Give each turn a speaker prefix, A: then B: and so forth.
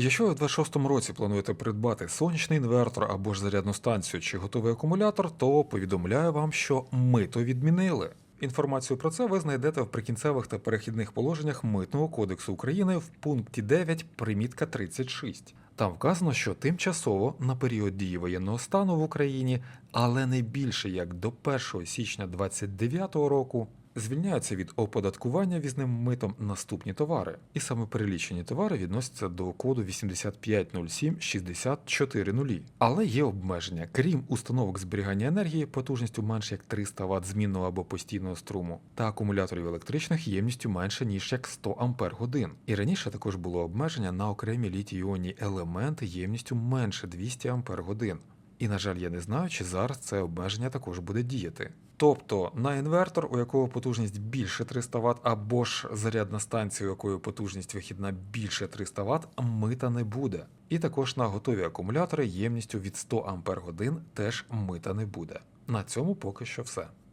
A: Якщо ви в 26-му році плануєте придбати сонячний інвертор або ж зарядну станцію чи готовий акумулятор, то повідомляю вам, що мито відмінили. Інформацію про це ви знайдете в прикінцевих та перехідних положеннях Митного кодексу України в пункті 9, примітка 36. Там вказано, що тимчасово на період дії воєнного стану в Україні, але не більше як до 1 січня 2029 року, звільняються від оподаткування візним митом наступні товари, і саме перелічені товари відносяться до коду 8507-6040. Але є обмеження, крім установок зберігання енергії потужністю менше як 300 Вт змінного або постійного струму, та акумуляторів електричних ємністю менше ніж як 100 Ампер годин. І раніше також було обмеження на окремі літій-іонні елементи ємністю менше 200 Ампер годин. І, на жаль, я не знаю, чи зараз це обмеження також буде діяти. Тобто на інвертор, у якого потужність більше 300 Вт, або ж зарядна станція, у якої потужність вихідна більше 300 Вт, мита не буде. І також на готові акумулятори ємністю від 100 Ах теж мита не буде. На цьому поки що все.